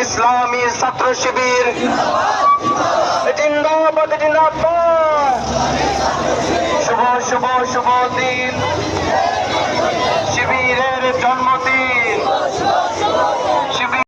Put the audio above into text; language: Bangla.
ইসলামী ছাত্র শিবির জিন্দাবাদ জিন্দাবাদ। শুভ শুভ শুভ দিন।